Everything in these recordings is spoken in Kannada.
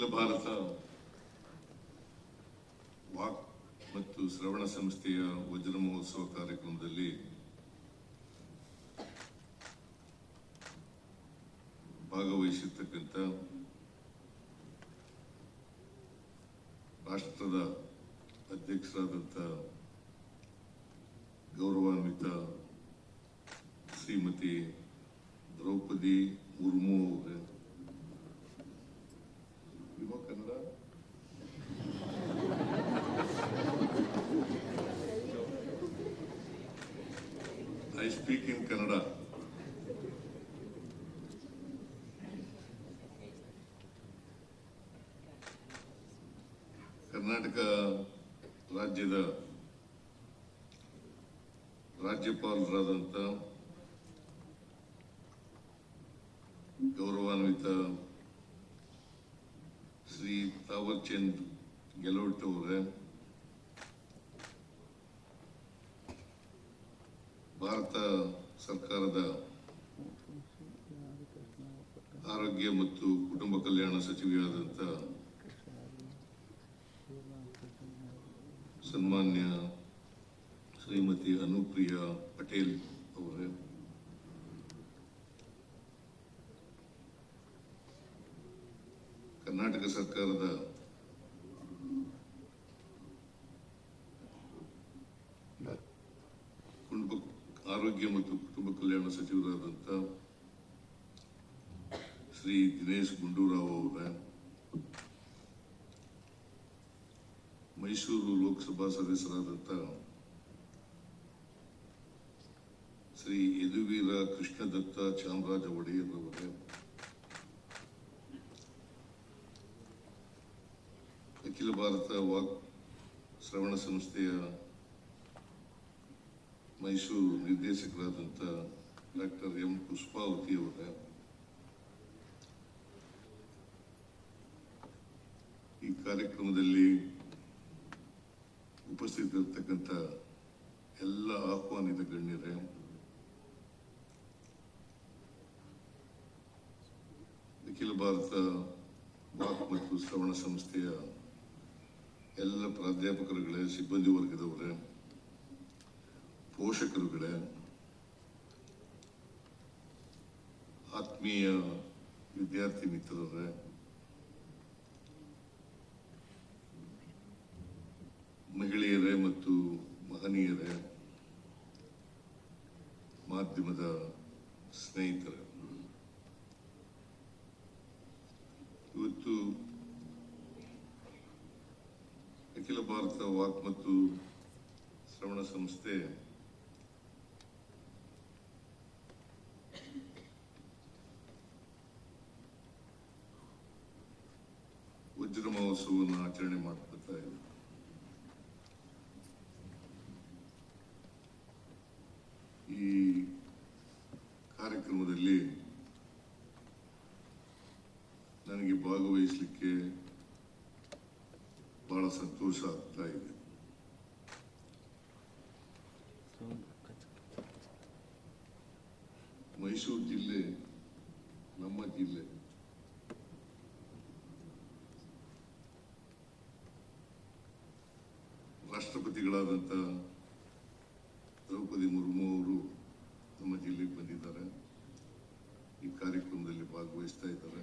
ಅಖಿಲ ಭಾರತ. ವಾಕ್ ಮತ್ತು ಶ್ರವಣ ಸಂಸ್ಥೆಯ ವಜ್ರ ಮಹೋತ್ಸವ ಕಾರ್ಯಕ್ರಮದಲ್ಲಿ ಭಾಗವಹಿಸಿರ್ತಕ್ಕಂಥ ರಾಷ್ಟ್ರದ ಅಧ್ಯಕ್ಷರಾದಂಥ ಗೌರವಾನ್ವಿತ ಶ್ರೀಮತಿ ದ್ರೌಪದಿ ಕರ್ನಾಟಕ ರಾಜ್ಯದ ರಾಜ್ಯಪಾಲರಾದಂಥ ಗೌರವಾನ್ವಿತ ಶ್ರೀ ತಾವರ್ಚಂದ್ ಗೆಲೋಟ್ ಅವರೇ, ಭಾರತ ಸರ್ಕಾರದ ಆರೋಗ್ಯ ಮತ್ತು ಕುಟುಂಬ ಕಲ್ಯಾಣ ಸಚಿವೆಯಾದಂಥ ಸನ್ಮಾನ್ಯ ಶ್ರೀಮತಿ ಅನುಪ್ರಿಯಾ ಪಟೇಲ್ ಅವರೇ. ಕರ್ನಾಟಕ ಸರ್ಕಾರದ ಆರೋಗ್ಯ ಮತ್ತು ಕುಟುಂಬ ಕಲ್ಯಾಣ ಸಚಿವರಾದಂಥ ಶ್ರೀ ದಿನೇಶ್ ಗುಂಡೂರಾವ್ ಅವರೇ. ಮೈಸೂರು ಲೋಕಸಭಾ ಸದಸ್ಯರಾದಂಥ ಶ್ರೀ ಯದುವೀರ ಕೃಷ್ಣದತ್ತ ಚಾಮರಾಜ ಒಡೆಯರ್ ಅಖಿಲ ಭಾರತ ವಾಕ್ ಶ್ರವಣ ಸಂಸ್ಥೆಯ ಮೈಸೂರು ನಿರ್ದೇಶಕರಾದಂಥ ಡಾಕ್ಟರ್ ಎಂ ಪುಷ್ಪಾವತಿ ಅವರೇ, ಈ ಕಾರ್ಯಕ್ರಮದಲ್ಲಿ ಉಪಸ್ಥಿತರಿರ್ತಕ್ಕಂಥ ಎಲ್ಲ ಆಹ್ವಾನಿತ ಗಣ್ಯರೇ. ಅಖಿಲ ಭಾರತ ವಾಕ್ ಮತ್ತು ಶ್ರವಣ ಸಂಸ್ಥೆಯ ಎಲ್ಲ ಪ್ರಾಧ್ಯಾಪಕರುಗಳೇ, ಸಿಬ್ಬಂದಿ ವರ್ಗದವರೇ, ಪೋಷಕರುಗಳೇ, ಆತ್ಮೀಯ ವಿದ್ಯಾರ್ಥಿ ಮಿತ್ರರೇ ಮಹಿಳೆಯರೇ ಮತ್ತು ಮಹನೀಯರೇ, ಮಾಧ್ಯಮದ ಸ್ನೇಹಿತರೇ. ಇವತ್ತು ಅಖಿಲ ಭಾರತ ವಾಕ್ ಮತ್ತು ಶ್ರವಣ ಸಂಸ್ಥೆ ವಜ್ರ ಮಹೋತ್ಸವವನ್ನು ಆಚರಣೆ ಮಾಡ್ಕೊಳ್ತಾ ಇದೆ ಈ ಕಾರ್ಯಕ್ರಮದಲ್ಲಿ ನನಗೆ ಭಾಗವಹಿಸಲಿಕ್ಕೆ ಬಹಳ ಸಂತೋಷ ಆಗ್ತಾ ಇದೆ. ಮೈಸೂರು ಜಿಲ್ಲೆ ನಮ್ಮ ಜಿಲ್ಲೆ. ರಾಷ್ಟ್ರಪತಿಗಳಾದಂಥ ದ್ರೌಪದಿ ಮುರ್ಮು ಅವರು ನಮ್ಮ ಜಿಲ್ಲೆಗೆ ಬಂದಿದ್ದಾರೆ ಈ ಕಾರ್ಯಕ್ರಮದಲ್ಲಿ ಭಾಗವಹಿಸ್ತಾ ಇದ್ದಾರೆ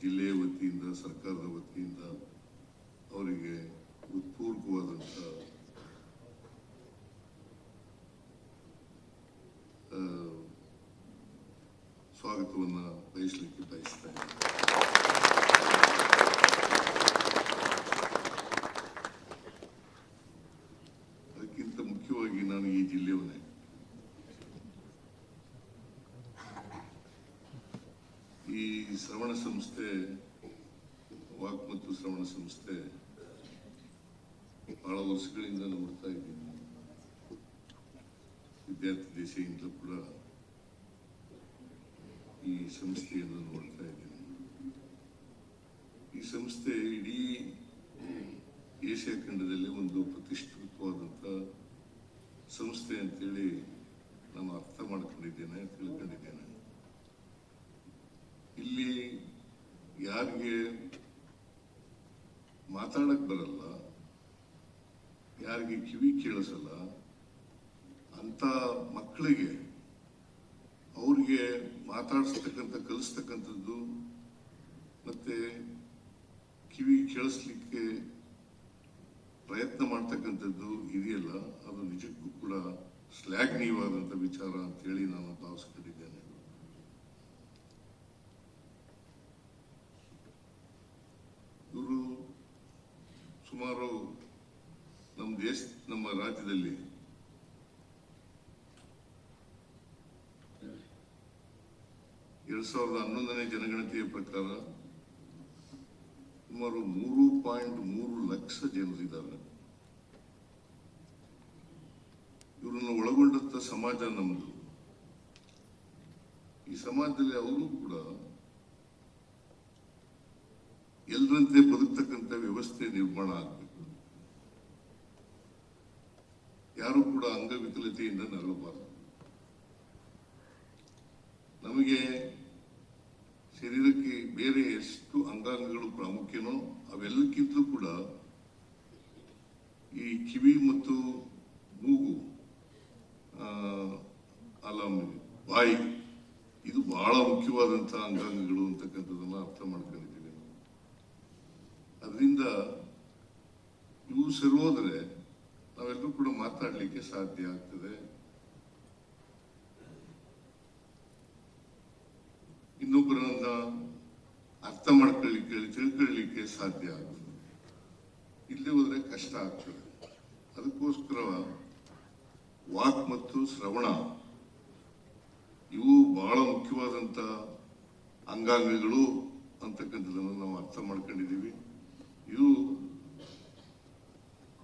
ಜಿಲ್ಲೆಯ ವತಿಯಿಂದ ಸರ್ಕಾರದ ವತಿಯಿಂದ ಅವರಿಗೆ ಉತ್ಪೂರ್ವವಾದಂಥ ಆ, ಸ್ವಾಗತವನ್ನು ಬಯಸಲಿಕ್ಕೆ ಬಯಸ್ತಾ ಇದ್ದೀನಿ ಅದಕ್ಕಿಂತ ಮುಖ್ಯವಾಗಿ ನಾನು ಈ ಜಿಲ್ಲೆಯವನೇ ಈ ಶ್ರವಣ ಸಂಸ್ಥೆ, ವಾಕ್ ಮತ್ತು ಶ್ರವಣ ಸಂಸ್ಥೆ ಬಹಳ ವರ್ಷಗಳಿಂದ ನೋಡ್ತಾ ಇದ್ದೀನಿ. ವಿದ್ಯಾರ್ಥಿ ದೇಶದಿಂದ ಕೂಡ ಈ ಸಂಸ್ಥೆಯನ್ನು ನೋಡ್ತಾ ಇದ್ದೀನಿ. ಈ ಸಂಸ್ಥೆ ಇಡೀ ಏಷ್ಯಾ ಖಂಡದಲ್ಲಿ ಒಂದು ಪ್ರತಿಷ್ಠಿತವಾದಂಥ ಸಂಸ್ಥೆ ಅಂತೇಳಿ ನಾನು ಅರ್ಥ ಮಾಡ್ಕೊಂಡಿದ್ದೇನೆ ತಿಳ್ಕೊಂಡಿದ್ದೇನೆ ಇಲ್ಲಿ ಯಾರಿಗೆ ಮಾತಾಡಕ್ ಬರಲ್ಲ. ಯಾರಿಗೆ ಕಿವಿ ಕೇಳಿಸಲ್ಲ. ಅಂತ ಮಕ್ಕಳಿಗೆ ಅವ್ರಿಗೆ ಮಾತಾಡಿಸ್ತಕ್ಕಂಥ, ಕಲಿಸ್ತಕ್ಕಂಥದ್ದು ಮತ್ತೆ ಕಿವಿ ಕೇಳಿಸ್ಲಿಕ್ಕೆ ಪ್ರಯತ್ನ ಮಾಡ್ತಕ್ಕಂಥದ್ದು ಇದೆಯಲ್ಲ. ಅದು ನಿಜಕ್ಕೂ ಕೂಡ ಶ್ಲಾಘನೀಯವಾದಂಥ ವಿಚಾರ ಅಂತೇಳಿ ನಾನು ಭಾವಿಸ್ಕೊಂಡಿದ್ದೇನೆ. ಸುಮಾರು ನಮ್ಮ ದೇಶ ನಮ್ಮ ರಾಜ್ಯದಲ್ಲಿ ಎರಡ್ ಸಾವಿರದ ಹನ್ನೊಂದನೇ ಜನಗಣತಿಯ ಪ್ರಕಾರ ಸುಮಾರು ಮೂರು ಪಾಯಿಂಟ್ ಮೂರು ಲಕ್ಷ ಜನರಿದ್ದಾರೆ ಇವರನ್ನು ಒಳಗೊಂಡಂತ ಸಮಾಜ ನಮ್ಮದು ಈ ಸಮಾಜದಲ್ಲಿ ಅವರು ಕೂಡ ಎಲ್ಲರಂತೆ ಬದುಕ್ತಕ್ಕಂಥ ವ್ಯವಸ್ಥೆ ನಿರ್ಮಾಣ ಆಗಬೇಕು. ಯಾರು ಕೂಡ ಅಂಗವಿಕಲತೆಯಿಂದ ನರಳಬಾರದು. ನಮಗೆ ಶರೀರಕ್ಕೆ ಬೇರೆ ಎಷ್ಟು ಅಂಗಾಂಗಗಳು ಪ್ರಾಮುಖ್ಯನೋ ಅವೆಲ್ಲಕ್ಕಿಂತಲೂ ಕೂಡ ಈ ಕಿವಿ ಮತ್ತು ಮೂಗು ಬಾಯಿ, ಇದು ಬಹಳ ಮುಖ್ಯವಾದಂತಹ ಅಂಗಾಂಗಗಳು ಅಂತಕ್ಕಂಥದ್ದನ್ನ ಅರ್ಥ ಮಾಡ್ಕೊಂಡಿದ್ದೀವಿ ನಾವು ಅದರಿಂದ ಇವು ಸರೋದ್ರೆ ನಾವೆಲ್ಲರೂ ಕೂಡ ಮಾತಾಡಲಿಕ್ಕೆ ಸಾಧ್ಯ ಆಗ್ತದೆ. ಇನ್ನೊಬ್ಬರನ್ನ ಅರ್ಥ ಮಾಡ್ಕೊಳ್ಳಿಕ್ಕೆ ತಿಳ್ಕೊಳ್ಳಿಕ್ಕೆ ಸಾಧ್ಯ ಆಗ್ತದೆ ಇಲ್ಲಿ ಹೋದ್ರೆ ಕಷ್ಟ ಆಗ್ತದೆ. ಅದಕ್ಕೋಸ್ಕರ ವಾಕ್ ಮತ್ತು ಶ್ರವಣ, ಇವು ಬಹಳ ಮುಖ್ಯವಾದಂತ ಅಂಗಾಂಗಗಳು ಅಂತಕ್ಕಂಥದ್ದನ್ನು ನಾವು ಅರ್ಥ ಮಾಡ್ಕೊಂಡಿದ್ದೀವಿ. ಇದು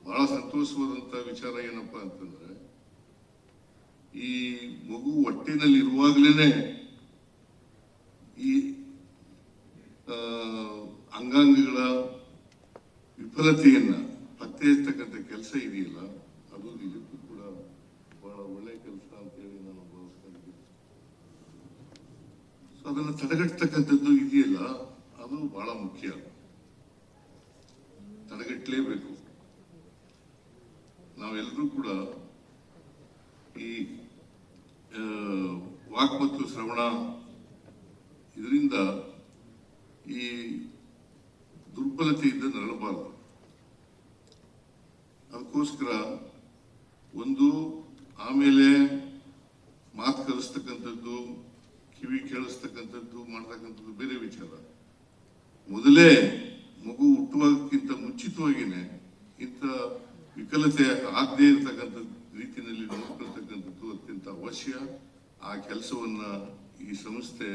ಬಹಳ ಸಂತೋಷವಾದಂತ ವಿಚಾರ ಏನಪ್ಪಾ ಅಂತಂದ್ರೆ, ಈ ಮಗು ಹೊಟ್ಟೆನಲ್ಲಿ ಇರುವಾಗಲೇ ಈ ಅಂಗಾಂಗಗಳ ವಿಫಲತೆಯನ್ನ ಪತ್ತೆ ಹಚ್ಚತಕ್ಕಂಥ ಕೆಲಸ ಇದೆಯಲ್ಲ, ಅದು ನಿಜಕ್ಕೂ ಕೂಡ ಬಹಳ ಒಳ್ಳೆ ಕೆಲಸ ಅಂತೇಳಿ ನಾನು ಭಾವಿಸ್ಕೊಂಡಿದ್ದೀನಿ ಸೊ ಅದನ್ನು ತಡೆಗಟ್ಟತಕ್ಕಂಥದ್ದು ಇದೆಯಲ್ಲ, ಅದು ಬಹಳ ಮುಖ್ಯ. ತಡೆಗಟ್ಟಲೇಬೇಕು. ನಾವೆಲ್ಲರೂ ಕೂಡ ಈ ವಾಕ್ ಮತ್ತು ಶ್ರವಣ ಇದರಿಂದ ಈ ದುರ್ಬಲತೆಯಿಂದ ನರಳಬಾರದು. ಅದಕ್ಕೋಸ್ಕರ ಒಂದು ಆಮೇಲೆ ಮಾತು ಕಲಿಸ್ತಕ್ಕಂಥದ್ದು, ಕಿವಿ ಕೇಳಿಸ್ತಕ್ಕಂಥದ್ದು, ಮಾಡ್ತಕ್ಕಂಥದ್ದು ಬೇರೆ ವಿಚಾರ. ಮೊದಲೇ ಮಗು ಹುಟ್ಟುವಾಗಕ್ಕಿಂತ ಮುಂಚಿತವಾಗಿನೇ ಇಂಥ ವಿಕಲತೆ ಆಗದೇ ಇರತಕ್ಕಂಥ ರೀತಿಯಲ್ಲಿ ನೋಡ್ಕೊಳ್ತಕ್ಕಂಥದ್ದು ಅವಶ್ಯ ಆ ಕೆಲಸವನ್ನ ಈ ಸಂಸ್ಥೆ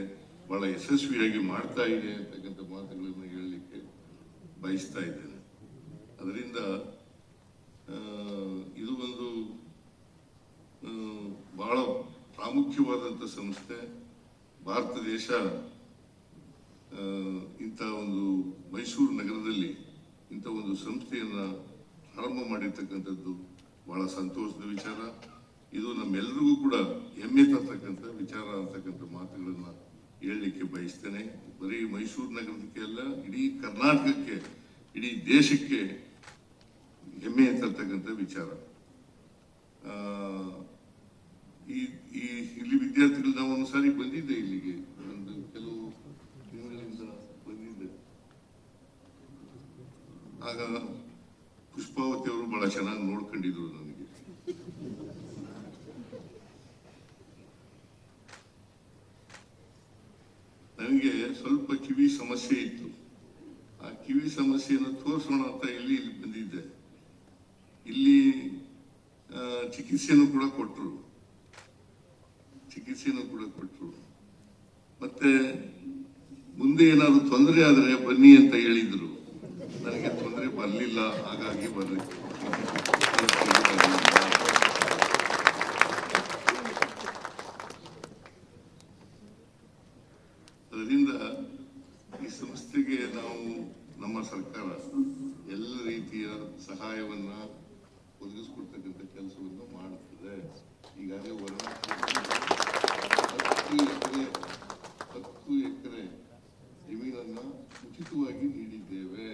ಬಹಳ ಯಶಸ್ವಿಯಾಗಿ ಮಾಡ್ತಾ ಇದೆ ಅಂತಕ್ಕಂಥ ಮಾತುಗಳನ್ನು ಹೇಳಲಿಕ್ಕೆ ಬಯಸ್ತಾ ಇದ್ದೇನೆ. ಅದರಿಂದ ಇದು ಒಂದು ಬಹಳ ಪ್ರಾಮುಖ್ಯವಾದಂಥ ಸಂಸ್ಥೆ. ಭಾರತ ದೇಶ ಇಂಥ ಒಂದು ಮೈಸೂರು ನಗರದಲ್ಲಿ ಇಂಥ ಒಂದು ಸಂಸ್ಥೆಯನ್ನ ಪ್ರಾರಂಭ ಮಾಡಿರ್ತಕ್ಕಂಥದ್ದು ಬಹಳ ಸಂತೋಷದ ವಿಚಾರ. ಇದು ನಮ್ಮೆಲ್ಲರಿಗೂ ಕೂಡ ಹೆಮ್ಮೆ ತರ್ತಕ್ಕಂಥ, ವಿಚಾರ ಅಂತಕ್ಕಂಥ ಮಾತುಗಳನ್ನ ಹೇಳಲಿಕ್ಕೆ ಬಯಸ್ತೇನೆ. ಬರೀ ಮೈಸೂರು ನಗರಕ್ಕೆ ಅಲ್ಲ, ಇಡೀ ಕರ್ನಾಟಕಕ್ಕೆ, ಇಡೀ ದೇಶಕ್ಕೆ ಹೆಮ್ಮೆ ತರ್ತಕ್ಕಂಥ ವಿಚಾರ. ಈ ಈ ಇಲ್ಲಿ ವಿದ್ಯಾರ್ಥಿಗಳು ನಾವು ಒಂದು ಬಂದಿದ್ದೆ ಇಲ್ಲಿಗೆ. ಒಂದು ಕೆಲವು ತಿಂಗಳಿಂದ ಬಂದಿದ್ದೆ. ಆಗ ಪುಷ್ಪಾವತಿ ಅವರು ಬಹಳ ಚೆನ್ನಾಗಿ ನೋಡ್ಕೊಂಡಿದ್ರು ನನಗೆ ನನಗೆ ಸ್ವಲ್ಪ ಕಿವಿ ಸಮಸ್ಯೆ ಇತ್ತು ಆ ಕಿವಿ ಸಮಸ್ಯೆಯನ್ನು ತೋರಿಸೋಣ ಅಂತ ಇಲ್ಲಿ ಇಲ್ಲಿ ಬಂದಿದ್ದೆ ಇಲ್ಲಿ ಆ, ಚಿಕಿತ್ಸೆಯನ್ನು ಕೂಡ ಕೊಟ್ಟರು ಚಿಕಿತ್ಸೆನೂ ಕೂಡ ಕೊಟ್ಟರು ಮತ್ತೆ ಮುಂದೆ ಏನಾದ್ರು ತೊಂದರೆ ಆದರೆ ಬನ್ನಿ ಅಂತ ಹೇಳಿದ್ರು. ನನಗೆ ತೊಂದರೆ ಬರಲಿಲ್ಲ ಹಾಗಾಗಿ ಬರ್ರಿ ಅದರಿಂದ ಈ ಸಂಸ್ಥೆಗೆ ನಾವು ನಮ್ಮ ಸರ್ಕಾರ ಎಲ್ಲ ರೀತಿಯ ಸಹಾಯವನ್ನ ಒದಗಿಸ್ಕೊಡ್ತಕ್ಕಂಥ ಕೆಲಸವನ್ನು ಮಾಡುತ್ತದೆ. ಈಗಾಗಲೇ ವರ ಹತ್ತು ಎಕರೆ ಹತ್ತು ಎಕರೆ ಜಮೀನನ್ನು ಉಚಿತವಾಗಿ ನೀಡಿದ್ದೇವೆ.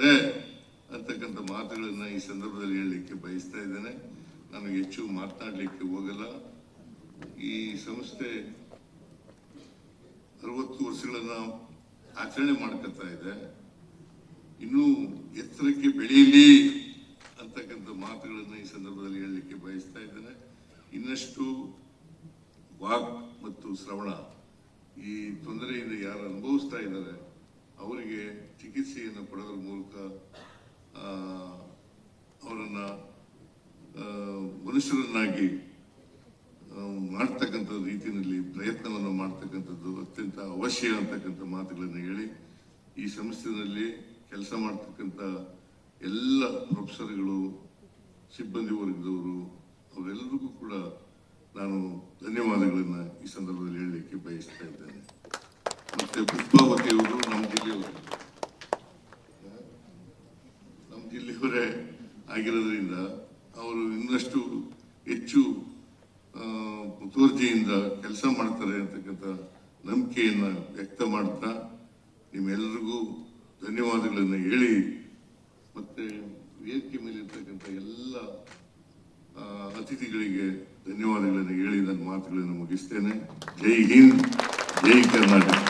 ಕೊಡುತ್ತದೆ ಅಂತಕ್ಕಂಥ ಮಾತುಗಳನ್ನು ಈ ಸಂದರ್ಭದಲ್ಲಿ ಹೇಳಲಿಕ್ಕೆ ಬಯಸ್ತಾ ಇದ್ದೇನೆ. ನನಗೆ ಹೆಚ್ಚು ಮಾತನಾಡಲಿಕ್ಕೆ ಹೋಗಲ್ಲ. ಈ ಸಂಸ್ಥೆ ಅರವತ್ತು ವರ್ಷಗಳನ್ನು ಆಚರಣೆ ಮಾಡ್ಕೊತಾ ಇದೆ. ಇನ್ನೂ ಎತ್ತರಕ್ಕೆ ಬೆಳೆಯಲಿ ಅಂತಕ್ಕಂಥ ಮಾತುಗಳನ್ನು ಈ ಸಂದರ್ಭದಲ್ಲಿ ಹೇಳಲಿಕ್ಕೆ ಬಯಸ್ತಾ ಇದ್ದೇನೆ. ಇನ್ನಷ್ಟು ವಾಕ್ ಮತ್ತು ಶ್ರವಣ ಈ ತೊಂದರೆಯಿಂದ ಯಾರು ಅನುಭವಿಸ್ತಾ ಇದ್ದಾರೆ ಅವರಿಗೆ ಚಿಕಿತ್ಸೆಯನ್ನು ಪಡೆದ ಮೂಲಕ ಅವರನ್ನ ಮನುಷ್ಯರನ್ನಾಗಿ ಮಾಡ್ತಕ್ಕಂಥ ರೀತಿಯಲ್ಲಿ ಪ್ರಯತ್ನವನ್ನು ಮಾಡ್ತಕ್ಕಂಥದ್ದು ಅತ್ಯಂತ ಅವಶ್ಯ ಅಂತಕ್ಕಂಥ ಮಾತುಗಳನ್ನು ಹೇಳಿ, ಈ ಸಂಸ್ಥೆಯಲ್ಲಿ ಕೆಲಸ ಮಾಡ್ತಕ್ಕಂಥ ಎಲ್ಲ ಪ್ರೊಫೆಸರ್ಗಳು, ಸಿಬ್ಬಂದಿ ವರ್ಗದವರು, ಅವರೆಲ್ಲರಿಗೂ ಕೂಡ ನಾನು ಧನ್ಯವಾದಗಳನ್ನು ಈ ಸಂದರ್ಭದಲ್ಲಿ ಹೇಳಲಿಕ್ಕೆ ಬಯಸ್ತಾ ಇದ್ದೇನೆ. ಮತ್ತೆ ಪುಷ್ಪಾವತಿಯವರು ನಮ್ಮ ಜಿಲ್ಲೆಯವರು ನಮ್ಮ ಜಿಲ್ಲೆಯವರೇ ಆಗಿರೋದ್ರಿಂದ ಅವರು ಇನ್ನಷ್ಟು ಹೆಚ್ಚು ಮುತುವರ್ಜಿಯಿಂದ ಕೆಲಸ ಮಾಡ್ತಾರೆ ಅಂತಕ್ಕಂಥ ನಂಬಿಕೆಯನ್ನು ವ್ಯಕ್ತ ಮಾಡ್ತಾ ನಿಮ್ಮೆಲ್ಲರಿಗೂ ಧನ್ಯವಾದಗಳನ್ನು ಹೇಳಿ ಮತ್ತೆ ವೇದಿಕೆ ಮೇಲಿರ್ತಕ್ಕಂಥ ಎಲ್ಲ ಅತಿಥಿಗಳಿಗೆ ಧನ್ಯವಾದಗಳನ್ನು ಹೇಳಿ ನನ್ನ ಮಾತುಗಳನ್ನು ಮುಗಿಸ್ತೇನೆ. ಜೈ ಹಿಂದ್, ಜೈ ಕರ್ನಾಟಕ.